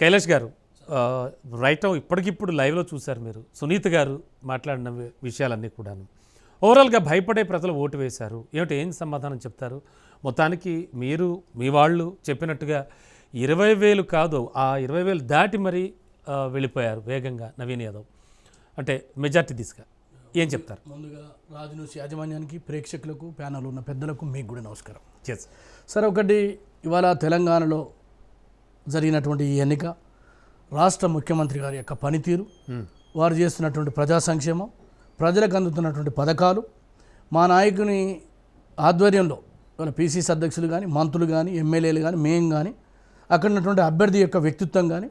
కైలాష్ గారు రైట్ ఇప్పటికిప్పుడు లైవ్లో చూశారు మీరు. సునీత్ గారు మాట్లాడిన విషయాలన్నీ కూడాను. ఓవరాల్గా భయపడే ప్రజలు ఓటు వేశారు. ఏమిటి ఏం సమాధానం చెప్తారు? మొత్తానికి మీరు మీ వాళ్ళు చెప్పినట్టుగా ఇరవై వేలు కాదు ఆ ఇరవై వేలు దాటి మరీ వెళ్ళిపోయారు వేగంగా నవీన్ యాదవ్. అంటే మెజార్టీ దిశగా ఏం చెప్తారు? ముందుగా రాజు న్యూస్ యాజమాన్యానికి ప్రేక్షకులకు ప్యానల్ ఉన్న పెద్దలకు మీకు కూడా నమస్కారం. సరే ఒకటి ఇవాళ తెలంగాణలో జరిగినటువంటి ఈ ఎన్నిక రాష్ట్ర ముఖ్యమంత్రి గారి యొక్క పనితీరు వారు చేస్తున్నటువంటి ప్రజా సంక్షేమం ప్రజలకు అందుతున్నటువంటి పథకాలు మా నాయకుని ఆధ్వర్యంలో ఇవాళ పీసీసీ అధ్యక్షులు కానీ మంత్రులు కానీ ఎమ్మెల్యేలు కానీ మేం కానీ అక్కడ ఉన్నటువంటి అభ్యర్థి యొక్క వ్యక్తిత్వం కానీ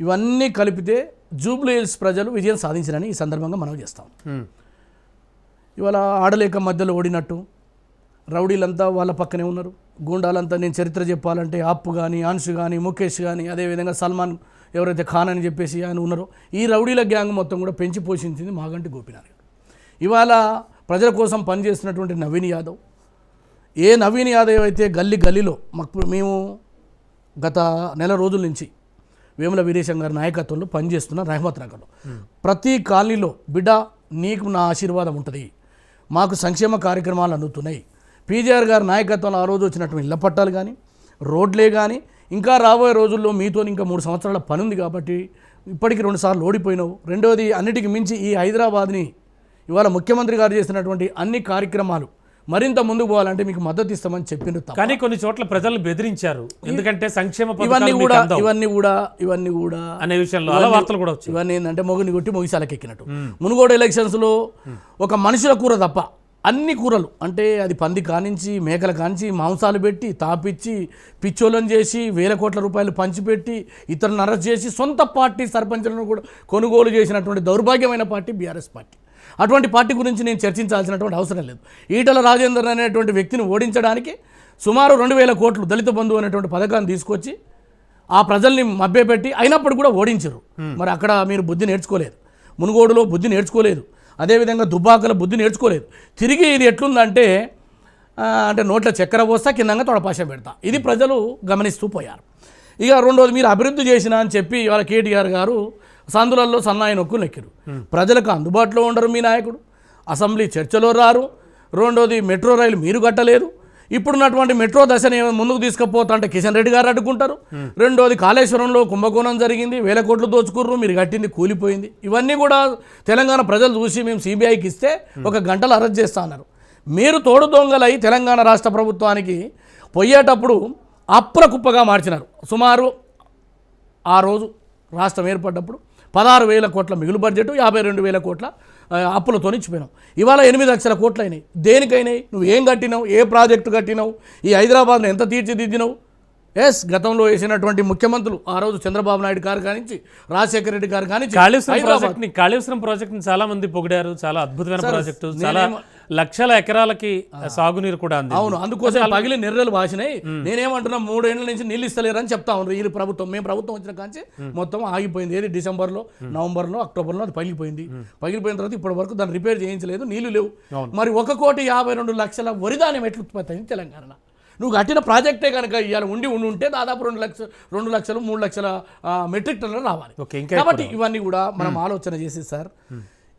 ఇవన్నీ కలిపితే జూబ్లీ హిల్స్ ప్రజలు విజయం సాధించారని ఈ సందర్భంగా మనం చేస్తాం. ఇవాళ ఆడలేక మధ్యలో ఓడినట్టు రౌడీలంతా వాళ్ళ పక్కనే ఉన్నారు. గూండాలంతా నేను చరిత్ర చెప్పాలంటే అప్పు కానీ అన్షు కానీ ముఖేష్ కానీ అదేవిధంగా సల్మాన్ ఎవరైతే ఖాన్ అని చెప్పేసి ఆయన ఉన్నారో ఈ రౌడీల గ్యాంగ్ మొత్తం కూడా పెంచి పోషించింది మాగంటి గోపినాథ్ ఇవాళ ప్రజల కోసం పనిచేస్తున్నటువంటి నవీన్ యాదవ్. ఏ నవీన్ యాదవ్ అయితే గల్లీ గల్లీలో మాకు మేము గత నెల రోజుల నుంచి వేముల వీరేశం గారి నాయకత్వంలో పనిచేస్తున్న రహమత్ నగర్లో. ప్రతి కాలనీలో బిడ్డ నీకు నా ఆశీర్వాదం ఉంటుంది. మాకు సంక్షేమ కార్యక్రమాలు అందుతున్నాయి. పీజీఆర్ గారి నాయకత్వంలో ఆ రోజు వచ్చినటువంటి ఇళ్ళ పట్టాలు కానీ రోడ్లే కానీ ఇంకా రాబోయే రోజుల్లో మీతో ఇంకా మూడు సంవత్సరాల పని ఉంది కాబట్టి ఇప్పటికి రెండుసార్లు ఓడిపోయినావు. రెండవది అన్నిటికి మించి ఈ హైదరాబాద్ని ఇవాళ ముఖ్యమంత్రి గారు చేసినటువంటి అన్ని కార్యక్రమాలు మరింత ముందుకు పోవాలంటే మీకు మద్దతు ఇస్తామని చెప్పిండ్రు కానీ కొన్ని చోట్ల ప్రజలు బెదిరించారు. ఎందుకంటే సంక్షేమ ఇవన్నీ కూడా ఇవన్నీ కూడా ఇవన్నీ కూడా అనే విషయంలో అలా వార్తలు కూడా వచ్చాయి. ఇవన్నీ ఏంటంటే మొగుని కొట్టి మొగిసాలకి ఎక్కినట్టు మునుగోడు ఎలక్షన్స్లో ఒక మనుషుల కూర తప్ప అన్ని కూరలు అంటే అది పంది కానించి మేకల కానించి మాంసాలు పెట్టి తాపిచ్చి పిచ్చోళ్ళని చేసి వేల కోట్ల రూపాయలు పంచిపెట్టి ఇతరులను అరెస్ట్ చేసి సొంత పార్టీ సర్పంచులను కూడా కొనుగోలు చేసినటువంటి దౌర్భాగ్యమైన పార్టీ బీఆర్ఎస్ పార్టీ. అటువంటి పార్టీ గురించి నేను చర్చించాల్సినటువంటి అవసరం లేదు. ఈటల రాజేందర్ అనేటువంటి వ్యక్తిని ఓడించడానికి సుమారు రెండు వేల కోట్లు దళిత బంధువు అనేటువంటి పథకాన్ని తీసుకొచ్చి ఆ ప్రజల్ని మభ్యపెట్టి అయినప్పుడు కూడా ఓడించరు. మరి అక్కడ మీరు బుద్ధి నేర్చుకోలేదు. మునుగోడులో బుద్ధి నేర్చుకోలేదు. అదేవిధంగా దుబ్బాకల బుద్ధి నేర్చుకోలేదు. తిరిగి ఇది ఎట్లుందంటే అంటే నోట్ల చక్కెర పోస్తా కిందంగా తొడపాష పెడతా. ఇది ప్రజలు గమనిస్తూ పోయారు. ఇక రెండోది మీరు అభివృద్ధి చేసిన అని చెప్పి ఇవాళ కేటీఆర్ గారు సందులలో సన్నాయి నొక్కు నెక్కిరు. ప్రజలకు అందుబాటులో ఉండరు మీ నాయకుడు. అసెంబ్లీ చర్చలో రారు. రెండోది మెట్రో రైలు మీరు కట్టలేదు. ఇప్పుడున్నటువంటి మెట్రో దశని ఏమైనా ముందుకు తీసుకుపోతా అంటే కిషన్ రెడ్డి గారు అడ్డుకుంటారు. రెండోది కాళేశ్వరంలో కుంభకోణం జరిగింది. వేల కోట్లు దోచుకుర్రు మీరు కట్టింది కూలిపోయింది. ఇవన్నీ కూడా తెలంగాణ ప్రజలు చూసి మేము సిబిఐకి ఇస్తే ఒక గంటలు అరెస్ట్ చేస్తా అన్నారు. మీరు తోడు దొంగలై తెలంగాణ రాష్ట్ర ప్రభుత్వానికి పోయేటప్పుడు అప్రకుప్పగా మార్చినారు. సుమారు ఆ రోజు రాష్ట్రం ఏర్పడ్డప్పుడు పదహారు వేల కోట్ల మిగులు బడ్జెట్ యాభై రెండు వేల కోట్ల అప్పులతో ఇచ్చిపోయినావు ఇవాళ ఎనిమిది లక్షల కోట్లు అయినాయి దేనికైనాయి? నువ్వు ఏం కట్టినావు? ఏ ప్రాజెక్టు కట్టినావు? ఈ హైదరాబాద్లో ఎంత తీర్చిదిద్దినావు? ఎస్ గతంలో వేసినటువంటి ముఖ్యమంత్రులు ఆ రోజు చంద్రబాబు నాయుడు గారు కానించి రాజశేఖర రెడ్డి గారు కానించి కాళేశ్వరం ప్రాజెక్ట్ని కాళేశ్వరం ప్రాజెక్ట్ని చాలా మంది పొగిడారు చాలా అద్భుతమైన ప్రాజెక్టు చాలా లక్షల ఎకరాలకి సాగునీరు కూడా అంది అవును అందుకోసం పగిలి నెర్రలు వాసినాయి. నేనేమంటున్నా మూడేళ్ళ నుంచి నీళ్ళు ఇస్తలేరని చెప్తా ఉన్నారు ఈ ప్రభుత్వం. మేము ప్రభుత్వం వచ్చిన కాంచి మొత్తం ఆగిపోయింది. ఏది డిసెంబర్లో నవంబర్లో అక్టోబర్లో అది పగిలిపోయింది. పగిలిపోయిన తర్వాత ఇప్పటి వరకు దాన్ని రిపేర్ చేయించలేదు నీళ్ళు లేవు. మరి ఒక కోటి యాభై రెండు లక్షల వరిధాన్యం ఎట్లా ఉత్పత్తి అయింది తెలంగాణలో? నువ్వు కట్టిన ప్రాజెక్టే కనుక ఇవాళ ఉండి ఉండి ఉంటే దాదాపు రెండు లక్షలు రెండు లక్షలు మూడు లక్షల మెట్రిక్ టన్నులు రావాలి. కాబట్టి ఇవన్నీ కూడా మనం ఆలోచన చేసి సార్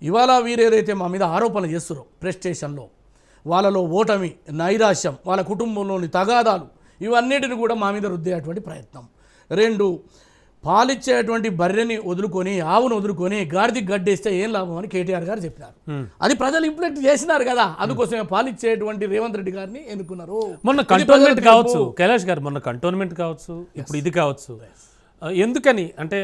ఇవాళ వీరేదైతే మా మీద ఆరోపణలు చేస్తున్నారో ప్రెస్ స్టేషన్లో వాళ్ళలో ఓటమి నైరాశ్యం వాళ్ళ కుటుంబంలోని తగాదాలు ఇవన్నిటిని కూడా మా మీద రుద్దేటువంటి ప్రయత్నం. రెండు పాలిచ్చేటువంటి బర్రెని వదులుకొని ఆవును వదులుకొని గాడిది గడ్డేస్తే ఏం లాభం అని కేటీఆర్ గారు చెప్పినారు. అది ప్రజలు ఇంప్లిమెంట్ చేసినారు కదా అందుకోసమే పాలిచ్చేటువంటి రేవంత్ రెడ్డి గారిని ఎన్నుకున్నారు. మొన్న కంటోన్మెంట్ కావచ్చు కైలాష్ గారు మొన్న కంటోన్మెంట్ కావచ్చు ఇప్పుడు ఇది కావచ్చు. ఎందుకని? అంటే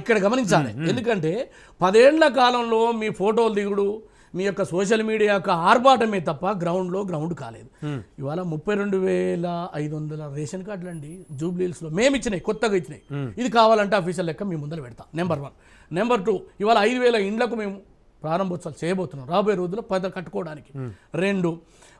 ఇక్కడ గమనించాలి. ఎందుకంటే పదేళ్ళ కాలంలో మీ ఫోటోలు దిగుడు మీ యొక్క సోషల్ మీడియా యొక్క ఆర్భాటమే తప్ప గ్రౌండ్లో గ్రౌండ్ కాలేదు. ఇవాళ ముప్పై రెండు వేల ఐదు వందల రేషన్ కార్డులు అండి జూబ్లీహిల్స్లో మేము ఇచ్చినాయి కొత్తగా ఇచ్చినాయి. ఇది కావాలంటే అఫీషియల్ లెక్క మీ ముందర పెడతాం. Number one. నెంబర్ టూ ఇవాళ ఐదు వేల ఇండ్లకు మేము ప్రారంభోత్సవాలు చేయబోతున్నాం రాబోయే రోజుల్లో పద కట్టుకోవడానికి. రెండు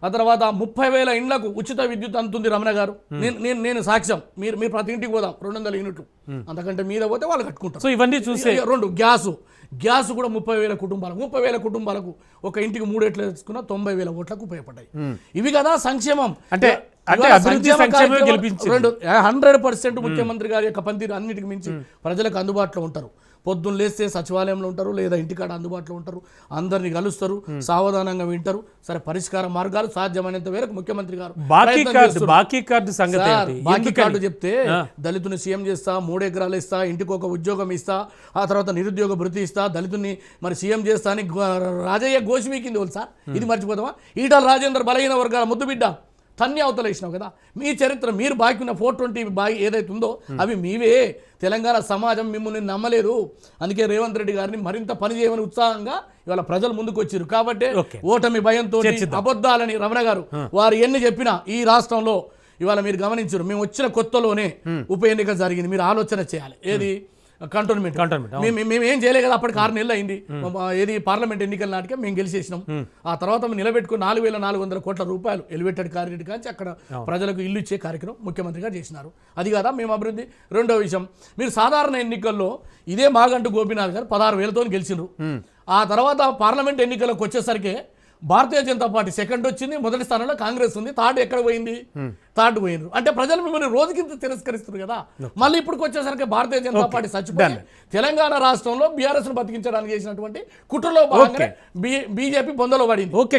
ఆ తర్వాత ముప్పై వేల ఇండ్లకు ఉచిత విద్యుత్ అందుతుంది రమణ గారు. నేను నేను నేను సాక్ష్యం. మీరు మీరు ప్రతి ఇంటికి పోదాం రెండు వందల యూనిట్లు. అంతకంటే మీద పోతే వాళ్ళు కట్టుకుంటారు. సో ఇవన్నీ చూసే రెండు గ్యాసు. గ్యాస్ కూడా ముప్పై వేల కుటుంబాలకు ముప్పై వేల కుటుంబాలకు ఒక ఇంటికి మూడేట్లు వేసుకున్న తొంభై వేల ఓట్లకు ఉపయోగపడ్డాయి. ఇవి కదా సంక్షేమం. అంటే. రెండు హండ్రెడ్ పర్సెంట్ ముఖ్యమంత్రి గారి యొక్క పనితీరు అన్నిటికి మించి ప్రజలకు అందుబాటులో ఉంటారు. పొద్దున్న లేస్తే సచివాలయంలో ఉంటారు లేదా ఇంటికాడ అందుబాటులో ఉంటారు అందరిని కలుస్తారు సావధానంగా వింటారు. సరే పరిష్కార మార్గాలు సాధ్యమైనంత మేరకు ముఖ్యమంత్రి గారు బాకీ కార్డు. బాకీ కార్డు సంగతి బాకీ చెప్తే దళితుని సీఎం చేస్తా మూడు ఎకరాలు ఇస్తా ఇంటికి ఒక ఉద్యోగం ఇస్తా ఆ తర్వాత నిరుద్యోగ భృతి ఇస్తా దళితుని మరి సీఎం చేస్తా అని రాజయ్య గోసిమీకింది వాళ్ళు సార్ ఇది మర్చిపోతామా ఈటల రాజేందర్ బలహీన వర్గాల ముద్దు బిడ్డ. తన్ని అవతలేసినావు కదా. మీ చరిత్ర మీరు బాకీ ఉన్న ఫోర్ ట్వంటీ బాకీ ఏదైతే ఉందో అవి మీవే. తెలంగాణ సమాజం మిమ్మల్ని నమ్మలేదు. అందుకే రేవంత్ రెడ్డి గారిని మరింత పని చేయమని ఉత్సాహంగా ఇవాళ ప్రజలు ముందుకు వచ్చారు కాబట్టి. ఓటమి భయంతో అబద్ధాలని రమణ గారు వారు ఎన్ని చెప్పినా ఈ రాష్ట్రంలో ఇవాళ మీరు గమనించారు. మేము వచ్చిన కొత్తలోనే ఉప ఎన్నిక జరిగింది. మీరు ఆలోచన చేయాలి. ఏది? కంటోన్మెంట్. అవును. మేము మేము ఏం చేయలేదు కదా అప్పటికి ఆరు నెలలు అయింది. ఏది పార్లమెంట్ ఎన్నికల నాటికే మేము గెలిచేసినాం. ఆ తర్వాత నిలబెట్టుకుని నాలుగు వేల నాలుగు వందల కోట్ల రూపాయలు ఎలివేటెడ్ కారిడార్ కాంచి అక్కడ ప్రజలకు ఇల్లు ఇచ్చే కార్యక్రమం ముఖ్యమంత్రిగా చేసినారు. అది కదా మేము అభివృద్ధి. రెండో విషయం మీరు సాధారణ ఎన్నికల్లో ఇదే మాగంటు గోపీనాథ్ గారు పదహారు వేలతో గెలిచిండ్రు ఆ తర్వాత పార్లమెంట్ ఎన్నికలకు వచ్చేసరికి భారతీయ జనతా పార్టీ సెకండ్ వచ్చింది మొదటి స్థానంలో కాంగ్రెస్ ఉంది. థర్డ్ ఎక్కడ పోయింది? థర్డ్ పోయిండ్రు అంటే ప్రజలు మిమ్మల్ని రోజుకింత తిరస్కరిస్తారు కదా. మళ్ళీ ఇప్పుడు వచ్చేసరికి భారతీయ జనతా పార్టీ చచ్చిపోయి తెలంగాణ రాష్ట్రంలో బీఆర్ఎస్ను బతికించడానికి చేసినటువంటి కుట్రలో భాగంగా బీజేపీ బొందలో పడింది. ఓకే